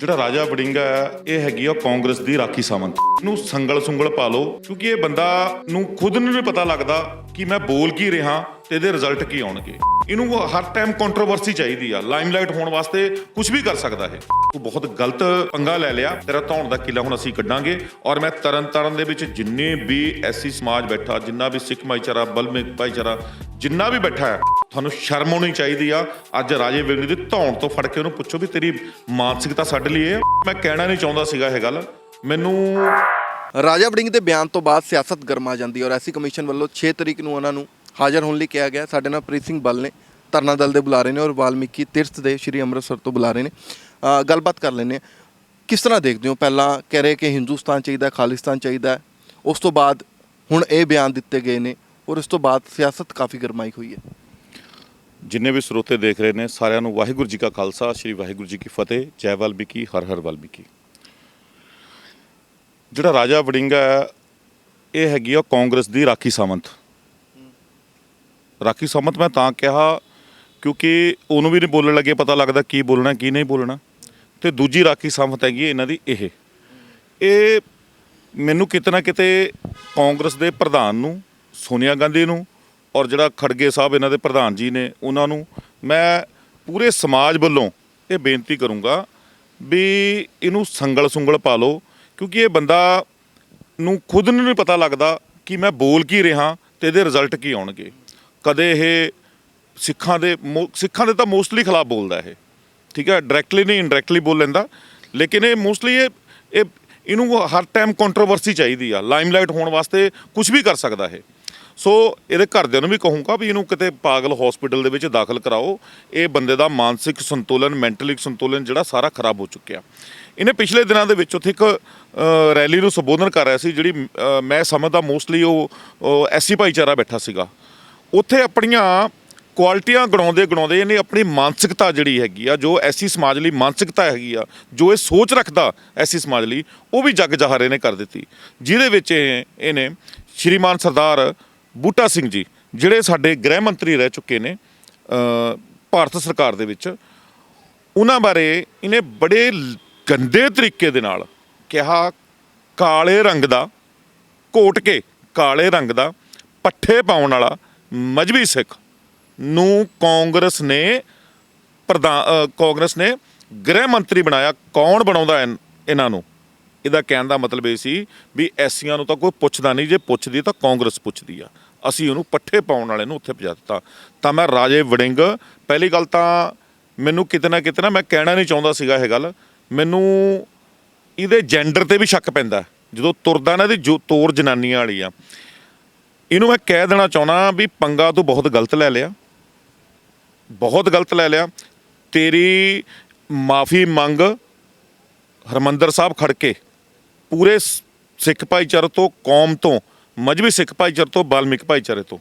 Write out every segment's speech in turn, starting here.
ਜਿਹੜਾ ਰਾਜਾ ਵੜਿੰਗਾ ਇਹ ਹੈਗੀ ਆ ਕਾਂਗਰਸ ਦੀ ਰਾਖੀ ਸਾਮੰਤ। ਨੂੰ ਸੰਗਲ ਸੁੰਗਲ ਪਾ ਲਓ, ਕਿਉਂਕਿ ਇਹ ਬੰਦਾ ਨੂੰ ਖੁਦ ਨੂੰ ਨਹੀਂ ਪਤਾ ਲੱਗਦਾ ਕਿ ਮੈਂ ਬੋਲ ਕੀ ਰਿਹਾ ਤੇ ਇਹਦੇ ਰਿਜ਼ਲਟ ਕੀ ਆਉਣਗੇ। ਇਹਨੂੰ ਹਰ ਟਾਈਮ ਕੰਟਰੋਵਰਸੀ ਚਾਹੀਦੀ ਆ ਲਾਈਮਲਾਈਟ ਹੋਣ ਵਾਸਤੇ ਕੁਝ ਵੀ ਕਰ ਸਕਦਾ ਹੈ ਤੂੰ ਬਹੁਤ ਗਲਤ ਪੰਗਾ ਲੈ ਲਿਆ, ਤੇਰਾ ਧੌਣ ਦਾ ਕਿਲਾ ਹੁਣ ਅਸੀਂ ਕੱਢਾਂਗੇ ਔਰ ਮੈਂ ਤਰਨ ਤਾਰਨ ਦੇ ਵਿੱਚ ਜਿੰਨੇ ਵੀ ਐਸੀ ਸਮਾਜ ਬੈਠਾ, ਜਿੰਨਾ ਵੀ ਸਿੱਖ ਭਾਈਚਾਰਾ ਬਲਮਿਕ ਭਾਈਚਾਰਾ ਜਿੰਨਾ ਵੀ ਬੈਠਾ ਹੈ, ਤੁਹਾਨੂੰ ਸ਼ਰਮ ਆਉਣੀ ਚਾਹੀਦੀ ਆ। ਅੱਜ ਰਾਜੇ ਵਿਗੜੀ ਦੀ ਧੌਣ ਤੋਂ ਫੜ ਕੇ ਉਹਨੂੰ ਪੁੱਛੋ ਵੀ ਤੇਰੀ ਮਾਨਸਿਕਤਾ ਸਾਡੇ ਲਈ ਇਹ ਮੈਂ ਕਹਿਣਾ ਨਹੀਂ ਚਾਹੁੰਦਾ ਸੀਗਾ ਇਹ ਗੱਲ। ਮੈਨੂੰ ਰਾਜਾ ਵੜਿੰਗ ਦੇ ਬਿਆਨ ਤੋਂ ਬਾਅਦ ਸਿਆਸਤ ਗਰਮਾ ਜਾਂਦੀ ਔਰ ਐਸੀ ਕਮਿਸ਼ਨ ਵੱਲੋਂ 6 ਤਰੀਕ ਨੂੰ ਉਹਨਾਂ ਨੂੰ ਹਾਜ਼ਰ ਹੋਣ ਲਈ ਕਿਹਾ ਗਿਆ। ਸਾਡੇ ਨਾਲ ਪ੍ਰੀਤ ਸਿੰਘ ਬੱਲ ਨੇ ਧਰਨਾ ਦਲ ਦੇ ਬੁਲਾਰੇ ਨੇ ਔਰ ਵਾਲਮੀਕੀ ਤੀਰਥ ਦੇ ਸ਼੍ਰੀ ਅੰਮ੍ਰਿਤਸਰ ਤੋਂ ਬੁਲਾ ਰਹੇ ਨੇ। ਗੱਲਬਾਤ ਕਰ ਲੈਂਦੇ ਕਿਸ ਤਰ੍ਹਾਂ ਦੇਖਦੇ ਹੋ? ਪਹਿਲਾਂ ਕਹਿ ਰਹੇ ਕਿ ਹਿੰਦੁਸਤਾਨ ਚਾਹੀਦਾ, ਖਾਲਿਸਤਾਨ ਚਾਹੀਦਾ। ਉਸ ਤੋਂ ਬਾਅਦ ਹੁਣ ਇਹ ਬਿਆਨ ਦਿੱਤੇ ਗਏ ਨੇ। ਔਰ ਇਸ ਤੋਂ ਬਾਅਦ ਸਿਆਸਤ ਕਾਫੀ ਗਰਮਾਈ ਹੋਈ ਹੈ। ਜਿੰਨੇ ਵੀ ਸਰੋਤੇ ਦੇਖ ਰਹੇ ਨੇ, ਸਾਰਿਆਂ ਨੂੰ ਵਾਹਿਗੁਰੂ ਜੀ ਕਾ ਖਾਲਸਾ, ਸ੍ਰੀ ਵਾਹਿਗੁਰੂ ਜੀ ਕੀ ਫਤਿਹ, ਜੈ ਵਾਲਮੀਕੀ, ਹਰ ਹਰ ਵਾਲਮੀਕੀ। ਜਿਹੜਾ ਰਾਜਾ ਵੜਿੰਗਾ ਹੈ, ਇਹ ਹੈਗੀ ਆ ਕਾਂਗਰਸ ਦੀ ਰਾਖੀ ਸਾਮੰਤ। ਰਾਖੀ ਸਾਮੰਤ ਮੈਂ ਤਾਂ ਕਿਹਾ, ਕਿਉਂਕਿ ਉਹਨੂੰ ਵੀ ਨਹੀਂ ਬੋਲਣ ਲੱਗੇ, ਪਤਾ ਲੱਗਦਾ ਕੀ ਬੋਲਣਾ, ਕੀ ਨਹੀਂ ਬੋਲਣਾ। ਤੇ ਦੂਜੀ ਰਾਖੀ ਸਾਮੰਤ ਹੈਗੀ ਇਹਨਾਂ ਦੀ ਇਹ। ਇਹ ਮੈਨੂੰ ਕਿਤੇ ਨਾ ਕਿਤੇ ਕਾਂਗਰਸ ਦੇ ਪ੍ਰਧਾਨ ਨੂੰ ਸੋਨੀਆ ਗਾਂਧੀ ਨੂੰ ਔਰ ਜਿਹੜਾ ਖੜਗੇ ਸਾਹਿਬ ਇਹਨਾਂ ਦੇ ਪ੍ਰਧਾਨ ਜੀ ਨੇ ਉਹਨਾਂ ਨੂੰ, ਮੈਂ ਪੂਰੇ ਸਮਾਜ ਵੱਲੋਂ ਇਹ ਬੇਨਤੀ ਕਰੂੰਗਾ ਵੀ ਇਹਨੂੰ ਸੰਗਲ ਸੁੰਗਲ ਪਾ ਲਓ, ਕਿਉਂਕਿ ਇਹ ਬੰਦਾ ਨੂੰ ਖੁਦ ਨੂੰ ਨਹੀਂ ਪਤਾ ਲੱਗਦਾ ਕਿ ਮੈਂ ਬੋਲ ਕੀ ਰਿਹਾ ਤੇ ਇਹਦੇ ਰਿਜ਼ਲਟ ਕੀ ਆਉਣਗੇ। ਕਦੇ ਇਹ ਸਿੱਖਾਂ ਦੇ ਮੋ- ਸਿੱਖਾਂ ਦੇ ਤਾਂ ਮੋਸਟਲੀ ਖਿਲਾਫ ਬੋਲਦਾ ਇਹ, ਠੀਕ ਹੈ ਡਾਇਰੈਕਟਲੀ ਨਹੀਂ ਇਨਡਾਇਰੈਕਟਲੀ ਬੋਲ ਲੈਂਦਾ, ਲੇਕਿਨ ਇਹ ਮੋਸਟਲੀ ਇਹ ਇਹ, ਇਹਨੂੰ ਹਰ ਟਾਈਮ ਕੰਟਰੋਵਰਸੀ ਚਾਹੀਦੀ ਆ ਲਾਈਮਲਾਈਟ ਹੋਣ ਵਾਸਤੇ ਕੁਝ ਵੀ ਕਰ ਸਕਦਾ ਇਹ। ਸੋ ਇਹਦੇ ਘਰਦਿਆਂ ਨੂੰ ਵੀ ਕਹੂੰਗਾ ਵੀ ਇਹਨੂੰ ਕਿਤੇ ਪਾਗਲ ਹਸਪੀਟਲ ਦੇ ਵਿੱਚ ਦਾਖਲ ਕਰਾਓ। ਇਹ ਬੰਦੇ ਦਾ ਮਾਨਸਿਕ ਸੰਤੁਲਨ ਮੈਂਟਲਿਕ ਸੰਤੁਲਨ ਜਿਹੜਾ ਸਾਰਾ ਖਰਾਬ ਹੋ ਚੁੱਕਿਆ। ਇਹਨੇ ਪਿਛਲੇ ਦਿਨਾਂ ਦੇ ਵਿੱਚ ਉੱਥੇ ਇੱਕ ਰੈਲੀ ਨੂੰ ਸੰਬੋਧਨ ਕਰ ਰਿਹਾ ਸੀ ਜਿਹੜੀ ਮੈਂ ਸਮਝਦਾ ਮੋਸਟਲੀ ਉਹ ਐਸੀ ਭਾਈਚਾਰਾ ਬੈਠਾ ਸੀਗਾ। ਉੱਥੇ ਆਪਣੀਆਂ ਕੁਆਲਿਟੀਆਂ ਗਣਾਉਂਦੇ ਗਣਾਉਂਦੇ ਇਹਨੇ ਆਪਣੀ ਮਾਨਸਿਕਤਾ ਜਿਹੜੀ ਹੈਗੀ ਆ, ਜੋ ਐਸੀ ਸਮਾਜ ਲਈ ਮਾਨਸਿਕਤਾ ਹੈਗੀ ਆ, ਜੋ ਇਹ ਸੋਚ ਰੱਖਦਾ ਐਸੀ ਸਮਾਜ ਲਈ, ਉਹ ਵੀ ਜੱਗ ਜਹਾਰੇ ਨੇ ਕਰ ਦਿੱਤੀ। ਜਿਹਦੇ ਵਿੱਚ ਇਹ- ਇਹਨੇ ਸ਼੍ਰੀਮਾਨ ਸਰਦਾਰ ਬੂਟਾ ਸਿੰਘ ਜੀ, ਜਿਹੜੇ ਸਾਡੇ ਗ੍ਰਹਿ ਮੰਤਰੀ ਰਹਿ ਚੁੱਕੇ ਨੇ ਭਾਰਤ ਸਰਕਾਰ ਦੇ ਵਿੱਚ, ਉਹਨਾਂ ਬਾਰੇ ਇਹਨੇ ਬੜੇ ਗੰਦੇ ਤਰੀਕੇ ਦੇ ਨਾਲ ਕਿਹਾ, ਕਾਲੇ ਰੰਗ ਦਾ, ਕੋਟ ਕੇ ਕਾਲੇ ਰੰਗ ਦਾ, ਪੱਠੇ ਪਾਉਣ ਵਾਲਾ ਮਜਬੀ ਸਿੱਖ ਨੂੰ ਕਾਂਗਰਸ ਨੇ ਪ੍ਰਧਾਨ ਕਾਂਗਰਸ ਨੇ ਗ੍ਰਹਿ ਮੰਤਰੀ ਬਣਾਇਆ, ਕੌਣ ਬਣਾਉਂਦਾ ਹੈ ਇਹਨਾਂ ਨੂੰ? ਇਹਦਾ ਕਹਿਣ ਦਾ ਮਤਲਬ ਇਹ ਸੀ ਵੀ ਐਸੀਆਂ ਨੂੰ ਤਾਂ ਕੋਈ ਪੁੱਛਦਾ ਨਹੀਂ, ਜੇ ਪੁੱਛਦੀ ਤਾਂ ਕਾਂਗਰਸ ਪੁੱਛਦੀ ਆ। ਅਸੀਂ ਉਹਨੂੰ ਪੱਠੇ ਪਾਉਣ ਵਾਲੇ ਨੂੰ ਉੱਥੇ ਪਜਾ ਦਿੱਤਾ। ਤਾਂ ਮੈਂ ਰਾਜੇ ਵੜਿੰਗ, ਪਹਿਲੀ ਗੱਲ ਤਾਂ ਮੈਨੂੰ ਕਿਤੇ ਨਾ ਕਿਤੇ ਨਾ ਮੈਂ ਕਹਿਣਾ ਨਹੀਂ ਚਾਹੁੰਦਾ ਸੀਗਾ ਇਹ ਗੱਲ। ਮੈਨੂੰ ਇਹਦੇ ਜੈਂਡਰ ਤੇ ਵੀ ਸ਼ੱਕ ਪੈਂਦਾ ਜਦੋਂ ਤੁਰਦਾ ਨਾ ਇਹਦੀ ਜੋ ਤੋਰ ਜਨਾਨੀਆਂ ਵਾਲੀ ਆ। ਇਹਨੂੰ ਮੈਂ ਕਹਿ ਦੇਣਾ ਚਾਹੁੰਦਾ ਵੀ ਪੰਗਾ ਤੂੰ ਬਹੁਤ ਗਲਤ ਲੈ ਲਿਆ। ਬਹੁਤ ਗਲਤ ਲੈ ਲਿਆ। ਤੇਰੀ ਮਾਫੀ ਮੰਗ ਹਰਮੰਦਰ ਸਾਹਿਬ ਖੜਕੇ ਪੂਰੇ ਸਿੱਖ ਭਾਈਚਾਰੇ ਤੋਂ, ਕੌਮ ਤੋਂ ਮਜਬੀ ਸਿੱਖ ਭਾਈਚਾਰੇ ਤੋਂ, ਬਾਲਮਿਕ ਭਾਈਚਾਰੇ ਤੋਂ।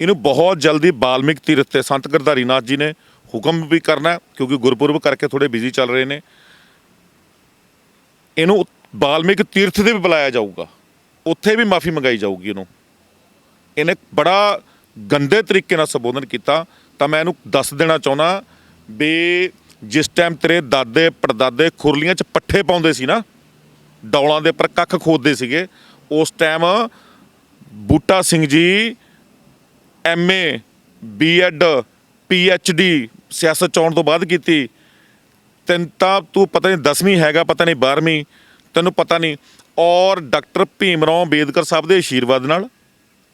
ਇਹਨੂੰ ਬਹੁਤ ਜਲਦੀ ਬਾਲਮਿਕ ਤੀਰਥ ਤੇ ਸੰਤ ਗਰਧਾਰੀ ਨਾਥ ਜੀ ਨੇ ਹੁਕਮ ਵੀ ਕਰਨਾ ਕਿਉਂਕਿ ਗੁਰਪੁਰਬ ਕਰਕੇ ਥੋੜੇ ਬਿਜ਼ੀ ਚੱਲ ਰਹੇ ਨੇ। ਇਹਨੂੰ ਬਾਲਮਿਕ ਤੀਰਥ ਤੇ ਵੀ ਬੁਲਾਇਆ ਜਾਊਗਾ। ਉੱਥੇ ਵੀ ਮਾਫੀ ਮੰਗਾਈ ਜਾਊਗੀ ਇਹਨੂੰ। ਇਹਨੇ ਬੜਾ ਗੰਦੇ ਤਰੀਕੇ ਨਾਲ ਸੰਬੋਧਨ ਕੀਤਾ। ਤਾਂ ਮੈਂ ਇਹਨੂੰ ਦੱਸ ਦੇਣਾ ਚਾਹੁੰਦਾ ਵੀ ਜਿਸ ਟਾਈਮ ਤੇਰੇ ਦਾਦੇ, ਪੜਦਾਦੇ ਖੁਰਲੀਆਂ 'ਚ ਪੱਠੇ ਪਾਉਂਦੇ ਸੀ ਨਾ ਡੌਲਾਂ ਦੇ ਉੱਪਰ ਕੱਖ ਖੋਦਦੇ ਸੀਗੇ। ਉਸ ਟਾਈਮ ਬੂਟਾ Singh ji MA BEd PhD ਸਿਆਸਤ ਚੋਣ ਤੋਂ ਬਾਅਦ ਕੀਤੀ। ਤੈਨੂੰ ਤਾਂ ਤੂੰ ਪਤਾ ਨਹੀਂ 10ਵੀਂ ਹੈਗਾ, ਪਤਾ ਨਹੀਂ 12ਵੀਂ ਤੈਨੂੰ ਪਤਾ ਨਹੀਂ। ਔਰ ਡਾਕਟਰ ਭੀਮ ਰਾਓ ਅੰਬੇਦਕਰ ਸਾਹਿਬ ਦੇ ਆਸ਼ੀਰਵਾਦ ਨਾਲ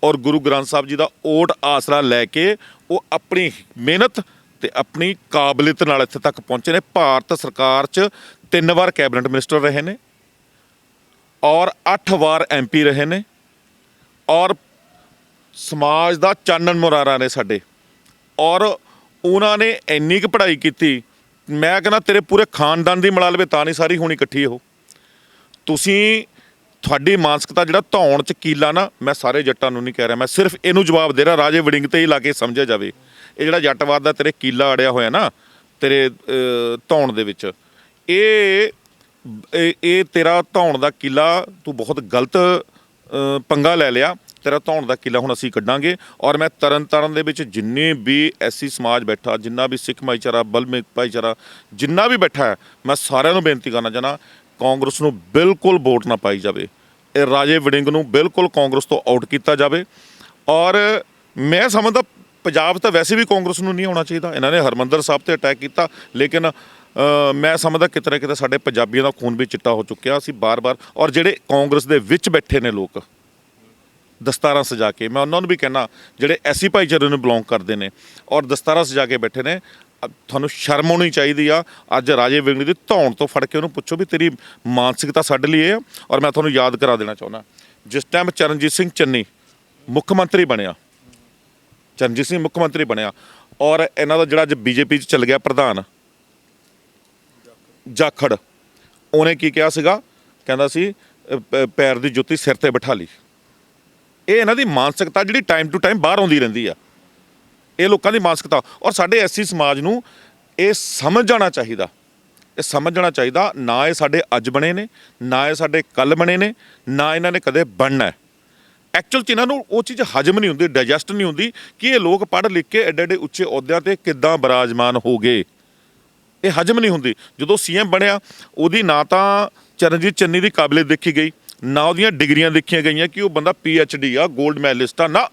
ਔਰ ਗੁਰੂ ਗ੍ਰੰਥ ਸਾਹਿਬ ਜੀ ਦਾ ਓਟ ਆਸਰਾ ਲੈ ਕੇ ਉਹ ਆਪਣੀ ਮਿਹਨਤ ਤੇ ਆਪਣੀ ਕਾਬਲੀਅਤ ਨਾਲ ਇੱਥੇ ਤੱਕ ਪਹੁੰਚੇ ਨੇ। ਭਾਰਤ ਸਰਕਾਰ 'ਚ ਤਿੰਨ ਵਾਰ ਕੈਬਨਿਟ ਮਿਨਿਸਟਰ ਰਹੇ ਨੇ। ਔਰ 8 ਵਾਰ ਐਮਪੀ ਰਹੇ ਨੇ ਔਰ ਸਮਾਜ ਦਾ ਚਾਨਣ ਮੁਰਾਰਾ ਨੇ ਸਾਡੇ। ਔਰ ਉਹਨਾਂ ਨੇ ਇੰਨੀ ਕੁ ਪੜ੍ਹਾਈ ਕੀਤੀ, ਮੈਂ ਕਹਿੰਦਾ ਤੇਰੇ ਪੂਰੇ ਖਾਨਦਾਨ ਦੀ ਮਿਲਾ ਲਵੇ ਤਾਂ ਨਹੀਂ ਸਾਰੀ ਹੋਣੀ ਇਕੱਠੀ ਉਹ। ਤੁਸੀਂ ਤੁਹਾਡੀ ਮਾਨਸਿਕਤਾ ਜਿਹੜਾ ਧੌਣ ਚ ਕੀਲਾ ਨਾ, ਮੈਂ ਸਾਰੇ ਜੱਟਾਂ ਨੂੰ ਨਹੀਂ ਕਹਿ ਰਿਹਾ, ਮੈਂ ਸਿਰਫ ਇਹਨੂੰ ਜਵਾਬ ਦੇ ਰਿਹਾ ਰਾਜੇ ਵੜਿੰਗ ਤੇ ਹੀ ਲਾ ਕੇ ਸਮਝਿਆ ਜਾਵੇ। ਇਹ ਜਿਹੜਾ ਜੱਟਵਾਦ ਦਾ ਤੇਰੇ ਕੀਲਾ ਅੜਿਆ ਹੋਇਆ ਨਾ, ਤੇਰੇ ਧੌਣ ਦੇ ਵਿੱਚ, ਇਹ ਇਹ ਇਹ ਤੇਰਾ ਧੌਣ ਦਾ ਕੀਲਾ, ਤੂੰ ਬਹੁਤ ਗਲਤ ਪੰਗਾ ਲੈ ਲਿਆ। ਤੇਰਾ ਧੌਣ ਦਾ ਕਿਲਾ ਹੁਣ ਅਸੀਂ ਕੱਢਾਂਗੇ ਔਰ ਮੈਂ ਤਰਨ ਤਾਰਨ ਦੇ ਵਿੱਚ ਜਿੰਨੇ ਵੀ ਐਸੀ ਸਮਾਜ ਬੈਠਾ, ਜਿੰਨਾ ਵੀ ਸਿੱਖ ਭਾਈਚਾਰਾ ਬਲਮਿਕ ਭਾਈਚਾਰਾ, ਜਿੰਨਾ ਵੀ ਬੈਠਾ ਹੈ, ਮੈਂ ਸਾਰਿਆਂ ਨੂੰ ਬੇਨਤੀ ਕਰਨਾ ਚਾਹਨਾ ਕਾਂਗਰਸ ਨੂੰ ਬਿਲਕੁਲ ਵੋਟ ਨਾ ਪਾਈ ਜਾਵੇ। ਇਹ ਰਾਜੇ ਵੜਿੰਗ ਨੂੰ ਬਿਲਕੁਲ ਕਾਂਗਰਸ ਤੋਂ ਆਊਟ ਕੀਤਾ ਜਾਵੇ। ਔਰ ਮੈਂ ਸਮਝਦਾ, ਪੰਜਾਬ ਤਾਂ ਵੈਸੇ ਵੀ ਕਾਂਗਰਸ ਨੂੰ ਨਹੀਂ ਆਉਣਾ ਚਾਹੀਦਾ। ਇਹਨਾਂ ਨੇ ਹਰਮੰਦਰ ਸਾਹਿਬ ਤੇ ਅਟੈਕ ਕੀਤਾ, ਲੇਕਿਨ ਮੈਂ ਸਮਝਦਾ ਕਿਤੇ ਨਾ ਕਿਤੇ ਸਾਡੇ ਪੰਜਾਬੀਆਂ ਦਾ ਖੂਨ ਵੀ ਚਿੱਟਾ ਹੋ ਚੁੱਕਿਆ ਅਸੀਂ ਬਾਰ-ਬਾਰ। ਔਰ ਜਿਹੜੇ ਕਾਂਗਰਸ ਦੇ ਵਿੱਚ ਬੈਠੇ ਨੇ ਲੋਕ, ਦਸਤਾਰਾਂ ਸਜਾ ਕੇ, ਮੈਂ ਉਹਨਾਂ ਨੂੰ ਵੀ ਕਹਿਣਾ, ਜਿਹੜੇ ਐਸੀ ਭਾਈਚਾਰੇ ਨੂੰ ਬਿਲੋਂਗ ਕਰਦੇ ਨੇ ਔਰ ਦਸਤਾਰਾਂ ਸਜਾ ਕੇ ਬੈਠੇ ਨੇ ਤੁਹਾਨੂੰ ਸ਼ਰਮ ਆਉਣੀ ਚਾਹੀਦੀ ਆ। ਅੱਜ ਰਾਜੇ ਵਿੰਗੜੀ ਦੀ ਧੌਣ ਤੋਂ ਫੜ ਕੇ ਉਹਨੂੰ ਪੁੱਛੋ ਵੀ ਤੇਰੀ ਮਾਨਸਿਕਤਾ ਸਾਡੇ ਲਈ ਇਹ ਆ ਔਰ ਮੈਂ ਤੁਹਾਨੂੰ ਯਾਦ ਕਰਾ ਦੇਣਾ ਚਾਹੁੰਦਾ। ਜਿਸ ਟਾਈਮ ਚਰਨਜੀਤ ਸਿੰਘ ਚੰਨੀ ਮੁੱਖ ਮੰਤਰੀ ਬਣਿਆ, ਚਰਨਜੀਤ ਸਿੰਘ ਮੁੱਖ ਮੰਤਰੀ ਬਣਿਆ ਔਰ ਇਹਨਾਂ ਦਾ ਜਿਹੜਾ ਅੱਜ ਬੀਜੇਪੀ 'ਚ ਚੱਲ ਗਿਆ ਪ੍ਰਧਾਨ ਜਾਖੜ। ਉਹਨੇ ਕੀ ਕਿਹਾ ਸੀਗਾ? ਕਹਿੰਦਾ ਸੀ ਪੈਰ ਦੀ ਜੁੱਤੀ ਸਿਰ ਤੇ ਬਿਠਾ ਲਈ। ਇਹ ਇਹਨਾਂ ਦੀ ਮਾਨਸਿਕਤਾ ਜਿਹੜੀ ਟਾਈਮ ਟੂ ਟਾਈਮ ਬਾਹਰ ਆਉਂਦੀ ਰਹਿੰਦੀ ਆ। ਇਹ ਲੋਕਾਂ ਦੀ ਮਾਨਸਿਕਤਾ। ਔਰ ਸਾਡੇ ਐਸੀ ਸਮਾਜ ਨੂੰ ਇਹ ਸਮਝ ਜਾਣਾ ਚਾਹੀਦਾ। ਇਹ ਸਮਝਣਾ ਚਾਹੀਦਾ, ਨਾ ਇਹ ਸਾਡੇ ਅੱਜ ਬਣੇ ਨੇ, ਨਾ ਇਹ ਸਾਡੇ ਕੱਲ ਬਣੇ ਨੇ, ਨਾ ਇਹਨਾਂ ਨੇ ਕਦੇ ਬਣਨਾ ਐਕਚੁਅਲ ਚ ਇਹਨਾਂ ਨੂੰ ਉਹ ਚੀਜ਼ ਹਜਮ ਨਹੀਂ ਹੁੰਦੀ ਡਾਈਜੈਸਟ ਨਹੀਂ ਹੁੰਦੀ ਕਿ ਇਹ ਲੋਕ ਪੜ੍ਹ ਲਿਖ ਕੇ ਐਡੇ ਐਡੇ ਉੱਚੇ ਅਹੁਦਿਆਂ ਤੇ ਕਿੱਦਾਂ ਬਰਾਜਮਾਨ ਹੋ ਗਏ। ਇਹ ਹਜਮ ਨਹੀਂ ਹੁੰਦੀ। ਜਦੋਂ ਸੀਐਮ ਬਣਿਆ, ਉਹਦੀ ਨਾ ਤਾਂ ਚਰਨਜੀਤ ਚੰਨੀ ਦੀ ਕਾਬਲੀਅਤ ਦੇਖੀ ਗਈ, ਨਾ ਉਹਦੀਆਂ ਡਿਗਰੀਆਂ ਦੇਖੀਆਂ ਗਈਆਂ ਕਿ ਉਹ ਬੰਦਾ ਡੀ ਆ 골ਡ ਮੈਡਲਿਸਟ ਆ, ਨਾ।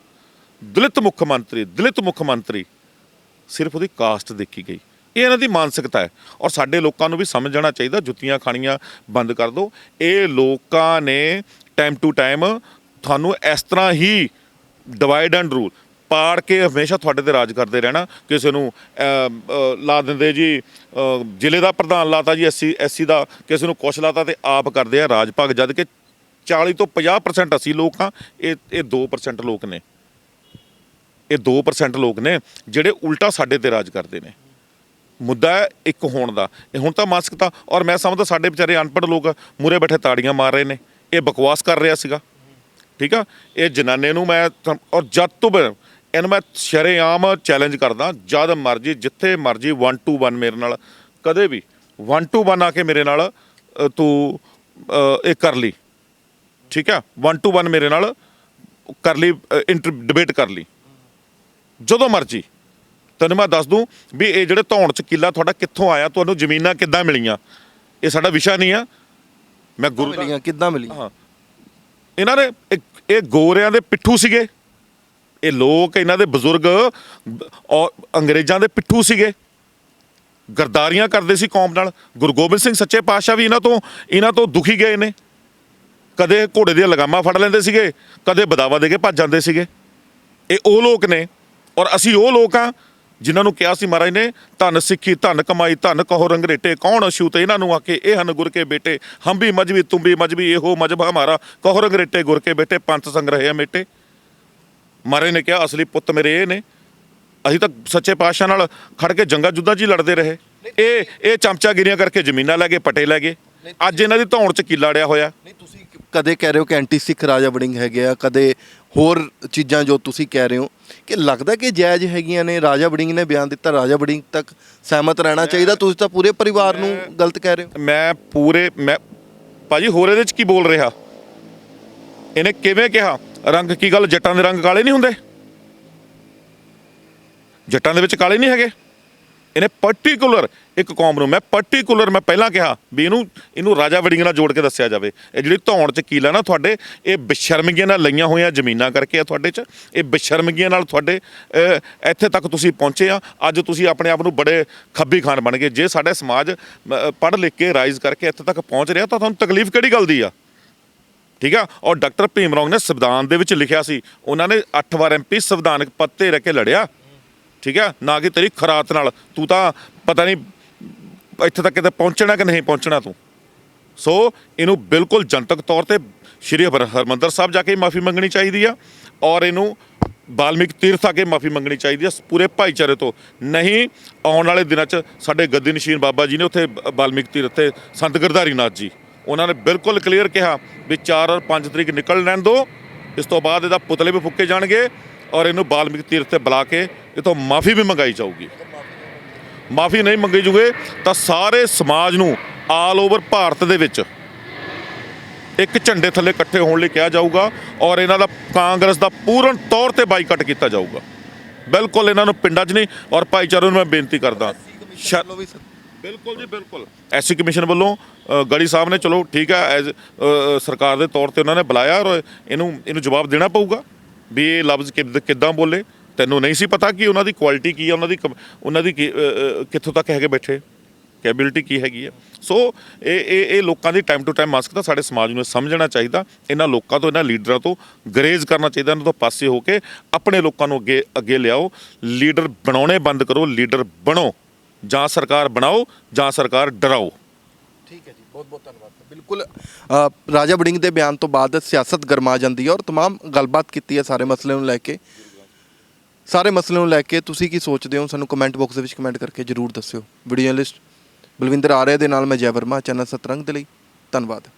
ਦਲਿਤ ਮੁੱਖ ਮੰਤਰੀ, ਦਲਿਤ ਮੁੱਖ ਮੰਤਰੀ, ਸਿਰਫ ਉਹਦੀ ਕਾਸਟ ਦੇਖੀ ਗਈ। ਇਹ ਇਹਨਾਂ ਦੀ ਮਾਨਸਿਕਤਾ ਹੈ ਔਰ ਸਾਡੇ ਲੋਕਾਂ ਨੂੰ ਵੀ ਸਮਝਣਾ ਚਾਹੀਦਾ, ਜੁੱਤੀਆਂ ਖਾਣੀਆਂ ਬੰਦ ਕਰ ਦਿਓ। ਇਹ ਲੋਕਾਂ ਨੇ ਟਾਈਮ ਟੂ ਟਾਈਮ ਤੁਹਾਨੂੰ ਇਸ ਤਰ੍ਹਾਂ ਹੀ ਡਿਵਾਈਡ ਐਂਡ ਰੂਲ ਪਾੜ ਕੇ ਹਮੇਸ਼ਾ ਤੁਹਾਡੇ ਤੇ ਰਾਜ ਕਰਦੇ ਰਹਿਣਾ, ਕਿਸੇ ਨੂੰ ਲਾ ਦਿੰਦੇ ਜੀ ਜ਼ਿਲ੍ਹੇ ਦਾ ਪ੍ਰਧਾਨ ਲਾਤਾ ਜੀ, ਐਸਸੀ ਐਸਸੀ ਦਾ, ਕਿਸੇ ਨੂੰ ਕੁਛ ਲਾਤਾ ਤੇ ਆਪ ਕਰਦੇ ਆ ਰਾਜ ਭਾਗ ਜਦ ਕਿ 40 ਤੋਂ 50% ਅਸੀਂ ਲੋਕ ਹਾਂ, ਇਹ ਇਹ 2% ਲੋਕ ਨੇ। ਇਹ 2% ਲੋਕ ਨੇ, ਜਿਹੜੇ ਉਲਟਾ ਸਾਡੇ ਤੇ ਰਾਜ ਕਰਦੇ ਨੇ। ਮੁੱਦਾ ਹੈ ਇੱਕ ਹੋਣ ਦਾ। ਇਹ ਹੁਣ ਤਾਂ ਮਾਸਕਤਾ ਔਰ ਮੈਂ ਸਮਝਦਾ ਸਾਡੇ ਵਿਚਾਰੇ ਅਨਪੜ੍ਹ ਲੋਕ ਮੂਰੇ ਬੈਠੇ ਤਾੜੀਆਂ ਮਾਰ ਰਹੇ ਨੇ। ਇਹ ਬਕਵਾਸ ਕਰ ਰਿਹਾ ਸੀਗਾ। ਠੀਕ ਆ? ਇਹ ਜਨਾਨੇ ਨੂੰ ਮੈਂ ਔਰ ਜਦ ਤੋਂ ਬ- ਇਹਨੂੰ ਮੈਂ ਸ਼ਰੇਆਮ ਚੈਲੰਜ ਕਰਦਾ ਜਦ ਮਰਜ਼ੀ ਜਿੱਥੇ ਮਰਜ਼ੀ 1 ਟੂ 1 ਮੇਰੇ ਨਾਲ ਕਦੇ ਵੀ 1 ਟੂ 1 ਆ ਕੇ ਮੇਰੇ ਨਾਲ ਤੂੰ ਇਹ ਕਰ ਲਈ। ਠੀਕ ਆ? 1 ਟੂ 1 ਮੇਰੇ ਨਾਲ ਕਰ ਲਈ ਇੰਟਰ ਡਿਬੇਟ ਕਰ ਲਈ। ਜਦੋਂ ਮਰਜ਼ੀ। ਤੈਨੂੰ ਮੈਂ ਦੱਸ ਦੂੰ ਵੀ ਇਹ ਜਿਹੜੇ ਧੌਣ ਚ ਕਿੱਲਾ ਤੁਹਾਡਾ ਕਿੱਥੋਂ ਆਇਆ ਤੁਹਾਨੂੰ ਜ਼ਮੀਨਾਂ ਕਿੱਦਾਂ ਮਿਲੀਆਂ? ਇਹ ਸਾਡਾ ਵਿਸ਼ਾ ਨਹੀਂ ਆ। ਮੈਂ ਗੁਰੂ ਮਿਲੀਆਂ? ਕਿੱਦਾਂ ਮਿਲੀਆਂ? ਹਾਂ। ਇਹਨਾਂ ਨੇ ਇਹ ਗੋਰਿਆਂ ਦੇ ਪਿੱਠੂ ਸੀਗੇ। ਇਹ ਲੋਕ, ਇਹਨਾਂ ਦੇ ਬਜ਼ੁਰਗ ਅੰਗਰੇਜ਼ਾਂ ਦੇ ਪਿੱਠੂ ਸੀਗੇ। ਗਰਦਾਰੀਆਂ ਕਰਦੇ ਸੀ ਕੌਮ ਨਾਲ। ਗੁਰੂ ਗੋਬਿੰਦ ਸਿੰਘ ਸੱਚੇ ਪਾਤਸ਼ਾਹ ਵੀ ਇਹਨਾਂ ਤੋਂ ਇਹਨਾਂ ਤੋਂ ਦੁਖੀ ਗਏ ਨੇ। ਕਦੇ ਘੋੜੇ ਦੀਆਂ ਲਗਾਮਾਂ ਫੜ ਲੈਂਦੇ ਸੀਗੇ, ਕਦੇ ਬਦਾਵਾ ਦੇ ਕੇ ਭੱਜ ਜਾਂਦੇ ਸੀਗੇ। ਇਹ ਉਹ ਲੋਕ ਨੇ, ਔਰ ਅਸੀਂ ਉਹ ਲੋਕ ਆ ਜਿਨ੍ਹਾਂ ਨੂੰ ਕਿਹਾ ਸੀ ਮਹਾਰਾਜ ਨੇ, ਧਨ ਸਿੱਖੀ, ਧਨ ਕਮਾਈ, ਧਨ ਕਹੋ ਰੰਗਰੇਟੇ ਕੌਣ ਅਛੂਤ ਇਹਨਾਂ ਨੂੰ ਆਕੇ ਇਹ ਹਨ ਗੁਰ ਕੇ ਬੇਟੇ ਹਮ ਵੀ ਮਜਬੀ ਤੁਮ ਵੀ ਮਜਬੀ ਇਹੋ ਮਜਬ ਹਮਾਰਾ ਕਹੋ ਰੰਗਰੇਟੇ ਗੁਰ ਕੇ ਬੇਟੇ, ਪੰਥ ਸੰਗ ਰਹੇ ਮੇਟੇ। ਮਹਾਰਾਜ ਨੇ ਕਿਹਾ ਅਸਲੀ ਪੁੱਤ ਮੇਰੇ ਇਹ ਨੇ। ਅਸੀਂ ਤਾਂ ਸੱਚੇ ਪਾਤਸ਼ਾਹ ਨਾਲ ਖੜ ਕੇ ਜੰਗਾ ਜੁੱਦਾਂ 'ਚ ਹੀ ਲੜਦੇ ਰਹੇ। ਇਹ ਇਹ ਚਮਚਾਗਿਰੀਆਂ ਕਰਕੇ ਜ਼ਮੀਨਾਂ ਲੈ ਗਏ ਪਟੇ ਲੈ ਗਏ। ਅੱਜ ਇਹਨਾਂ ਦੀ ਧੌਣ 'ਚ ਕੀਲਾ ਅੜਿਆ ਹੋਇਆ। ਨਹੀਂ ਤੁਸੀਂ ਕਦੇ ਕਹਿ ਰਹੇ ਹੋ ਕਿ ਐਂਟੀ ਸਿੱਖ ਰਾਜਾ ਵੜਿੰਗ ਹੈਗੇ ਆ? ਕਦੇ ਹੋਰ ਚੀਜ਼ਾਂ ਜੋ ਤੁਸੀਂ ਕਹਿ ਰਹੇ ਹੋ? ਕਿ ਲੱਗਦਾ ਕਿ ਜਾਇਜ਼ ਹੈਗੀਆਂ ਨੇ? ਰਾਜਾ ਵੜਿੰਗ ਨੇ ਬਿਆਨ ਦਿੱਤਾ ਰਾਜਾ ਵੜਿੰਗ ਤੱਕ ਸਹਿਮਤ ਰਹਿਣਾ ਚਾਹੀਦਾ। ਤੁਸੀਂ ਤਾਂ ਪੂਰੇ ਪਰਿਵਾਰ ਨੂੰ ਗਲਤ ਕਹਿ ਰਹੇ ਹੋ। ਮੈਂ ਪੂਰੇ ਮੈਂ ਭਾਜੀ ਹੋਰ ਇਹਦੇ ਚ ਕੀ ਬੋਲ ਰਿਹਾ? ਇਹਨੇ ਕਿਵੇਂ ਕਿਹਾ? ਰੰਗ ਕੀ ਗੱਲ, ਜੱਟਾਂ ਦੇ ਰੰਗ ਕਾਲੇ ਨਹੀਂ ਹੁੰਦੇ? ਜੱਟਾਂ ਦੇ ਵਿੱਚ ਕਾਲੇ ਨਹੀਂ ਹੈਗੇ? ਇਹਨੇ ਪਾਰਟਿਕੂਲਰ ਇੱਕ ਕੌਮ ਨੂੰ, ਮੈਂ ਪਾਰਟਿਕੂਲਰ ਮੈਂ ਪਹਿਲਾਂ ਕਿਹਾ ਵੀ ਇਹਨੂੰ ਇਹਨੂੰ ਰਾਜਾ ਵੜਿੰਗ ਨਾਲ ਜੋੜ ਕੇ ਦੱਸਿਆ ਜਾਵੇ। ਇਹ ਜਿਹੜੀ ਧੌਣ ਚ ਕੀਲਾ ਨਾ ਤੁਹਾਡੇ, ਇਹ ਬਸ਼ਰਮਗੀਆਂ ਨਾਲ ਲਈਆਂ ਹੋਈਆਂ ਜ਼ਮੀਨਾਂ ਕਰਕੇ ਆ ਤੁਹਾਡੇ ਚ, ਇਹ ਬਸ਼ਰਮਗੀਆਂ ਨਾਲ ਤੁਹਾਡੇ ਇੱਥੇ ਤੱਕ ਤੁਸੀਂ ਪਹੁੰਚੇ ਆ। ਅੱਜ ਤੁਸੀਂ ਆਪਣੇ ਆਪ ਨੂੰ ਬੜੇ ਖੱਬੀ ਖਾਨ ਬਣ ਗਏ। ਜੇ ਸਾਡੇ ਸਮਾਜ ਪੜ੍ਹ ਲਿਖ ਕੇ ਰਾਈਜ਼ ਕਰਕੇ ਇੱਥੇ ਤੱਕ ਪਹੁੰਚ ਰਿਹਾ ਤਾਂ ਤੁਹਾਨੂੰ ਤਕਲੀਫ ਕਿਹੜੀ ਗੱਲ ਦੀ ਆ? ਠੀਕ ਆ? ਔਰ ਡਾਕਟਰ ਭੀਮ ਰੌਂਗ ਨੇ ਸੰਵਿਧਾਨ ਦੇ ਵਿੱਚ ਲਿਖਿਆ ਸੀ, ਉਹਨਾਂ ਨੇ 8 ਵਾਰ ਐਮਪੀ ਸੰਵਿਧਾਨਕ ਪਦ ਤੇ ਰਹਿ ਕੇ ਲੜਿਆ। ਠੀਕ ਆ? ਨਾ ਕਿ ਤੇਰੀ ਖਰਾਤ ਨਾਲ। ਤੂੰ ਤਾਂ ਪਤਾ ਨਹੀਂ ਇੱਥੇ ਤੱਕ ਕਿਤੇ ਪਹੁੰਚਣਾ ਕਿ ਨਹੀਂ ਪਹੁੰਚਣਾ ਤੂੰ? ਸੋ ਇਹਨੂੰ ਬਿਲਕੁਲ ਜਨਤਕ ਤੌਰ ਤੇ ਸ਼੍ਰੀ ਹਰ- ਹਰਿਮੰਦਰ ਸਾਹਿਬ ਜਾ ਕੇ ਮਾਫੀ ਮੰਗਣੀ ਚਾਹੀਦੀ ਆ, ਔਰ ਇਹਨੂੰ ਬਾਲਮਿਕ ਤੀਰਥ ਆ ਕੇ ਮਾਫੀ ਮੰਗਣੀ ਚਾਹੀਦੀ ਆ, ਪੂਰੇ ਭਾਈਚਾਰੇ ਤੋਂ। ਨਹੀਂ, ਆਉਣ ਵਾਲੇ ਦਿਨਾਂ 'ਚ ਸਾਡੇ ਗੱਦੀ ਨਸ਼ੀਨ ਬਾਬਾ ਜੀ ਨੇ ਉੱਥੇ ਬ- ਬਾਲਮਿਕ ਤੀਰਥ ਤੇ ਸੰਤ ਗਿਰਧਾਰੀ ਨਾਥ ਜੀ। ਉਹਨਾਂ ਨੇ ਬਿਲਕੁਲ ਕਲੀਅਰ ਕਿਹਾ ਵੀ 4 ਔਰ 5 ਤਰੀਕ ਨਿਕਲ ਲੈਣ ਦੋ। ਇਸ ਤੋਂ ਬਾਅਦ ਇਹਦਾ ਪੁਤਲੇ ਵੀ ਫੁੱਕੇ ਜਾਣਗੇ ਔਰ ਇਹਨੂੰ ਬਾਲਮਿਕ ਤੀਰਥ ਤੇ ਬੁਲਾ ਕੇ ਇਹ ਤੋਂ ਮਾਫੀ ਵੀ ਮੰਗਾਈ ਜਾਊਗੀ। ਮਾਫੀ ਨਹੀਂ ਮੰਗੀ ਜੂਗੇ ਤਾਂ ਸਾਰੇ ਸਮਾਜ ਨੂੰ ਆਲ ਓਵਰ ਭਾਰਤ ਦੇ ਵਿੱਚ ਇੱਕ ਝੰਡੇ ਥੱਲੇ ਇਕੱਠੇ ਹੋਣ ਲਈ ਕਿਹਾ ਜਾਊਗਾ ਔਰ ਇਹਨਾਂ ਦਾ ਕਾਂਗਰਸ ਦਾ ਪੂਰਨ ਤੌਰ ਤੇ ਬਾਈਕਾਟ ਕੀਤਾ ਜਾਊਗਾ। ਬਿਲਕੁਲ ਇਹਨਾਂ ਨੂੰ ਪਿੰਡਾਂ 'ਚ ਨਹੀਂ ਔਰ ਭਾਈਚਾਰੇ ਨੂੰ ਮੈਂ ਬੇਨਤੀ ਕਰਦਾ। ਸ਼ਾ- ਵੀ ਬਿਲਕੁਲ ਜੀ ਬਿਲਕੁਲ। ਐਸਸੀ ਕਮਿਸ਼ਨ ਵੱਲੋਂ ਅ, ਗੜੀ ਸਾਹਿਬ ਨੇ ਚਲੋ ਠੀਕ ਹੈ ਐਜ਼ ਸਰਕਾਰ ਦੇ ਤੌਰ ਤੇ ਉਹਨਾਂ ਨੇ ਬੁਲਾਇਆ ਔਰ ਇਹਨੂੰ ਇਹਨੂੰ ਜਵਾਬ ਦੇਣਾ ਪਊਗਾ ਵੀ ਇਹ ਲਫ਼ਜ਼ ਕਿੱਦ- ਕਿੱਦਾਂ ਬੋਲੇ। ਤੈਨੂੰ ਨਹੀਂ ਸੀ ਪਤਾ ਕਿ ਉਹਨਾਂ ਦੀ ਕੁਆਲਿਟੀ ਕੀ ਹੈ ਉਹਨਾਂ ਦੀ ਕਮ- ਉਹਨਾਂ ਦੀ ਕੀ- ਅ, ਅ, ਕਿੱਥੋਂ ਤੱਕ ਹੈਗੇ ਬੈਠੇ। ਕੈਬਿਲਿਟੀ ਕੀ ਹੈਗੀ ਹੈ ਸੋ ਇਹ ਇਹ ਇਹ ਲੋਕਾਂ ਦੀ ਟਾਈਮ ਟੂ ਟਾਈਮ ਮਾਸਕ ਤਾਂ ਸਾਡੇ ਸਮਾਜ ਨੂੰ ਇਹ ਸਮਝਣਾ ਚਾਹੀਦਾ। ਇਹਨਾਂ ਲੋਕਾਂ ਤੋਂ ਇਹਨਾਂ ਲੀਡਰਾਂ ਤੋਂ ਗਰੇਜ਼ ਕਰਨਾ ਚਾਹੀਦਾ ਇਹਨਾਂ ਤੋਂ ਪਾਸੇ ਹੋ ਕੇ ਆਪਣੇ ਲੋਕਾਂ ਨੂੰ ਅੱਗੇ ਅੱਗੇ ਲਿਆਓ। ਲੀਡਰ ਬਣਾਉਣੇ ਬੰਦ ਕਰੋ ਲੀਡਰ ਬਣੋ। ਜਾਂ ਸਰਕਾਰ ਬਣਾਓ ਜਾਂ ਸਰਕਾਰ ਡਰਾਓ ਠੀਕ ਹੈ ਜੀ ਬਹੁਤ ਬਹੁਤ ਧੰਨਵਾਦ ਬਿਲਕੁਲ ਅ, ਰਾਜਾ ਵੜਿੰਗ ਦੇ ਬਿਆਨ ਤੋਂ ਬਾਅਦ ਸਿਆਸਤ ਗਰਮਾ ਜਾਂਦੀ ਹੈ ਔਰ तमाम ਗੱਲਬਾਤ ਕੀਤੀ ਹੈ ਸਾਰੇ ਮਸਲੇ ਨੂੰ ਲੈ ਕੇ ਸਾਰੇ ਮਸਲੇ ਨੂੰ ਲੈ ਕੇ ਤੁਸੀਂ ਕੀ ਸੋਚਦੇ ਹੋ ਸਾਨੂੰ ਕਮੈਂਟ ਬਾਕਸ ਦੇ ਵਿੱਚ ਕਮੈਂਟ ਕਰਕੇ ਜਰੂਰ ਦੱਸਿਓ ਵੀਡੀਓ ਜਰਨਲਿਸਟ ਬਲਵਿੰਦਰ ਆਰਿਆ ਦੇ ਨਾਲ ਮੈਂ ਜੈ ਵਰਮਾ ਚੈਨਲ ਸਤਰੰਗ ਦੇ ਲਈ ਧੰਨਵਾਦ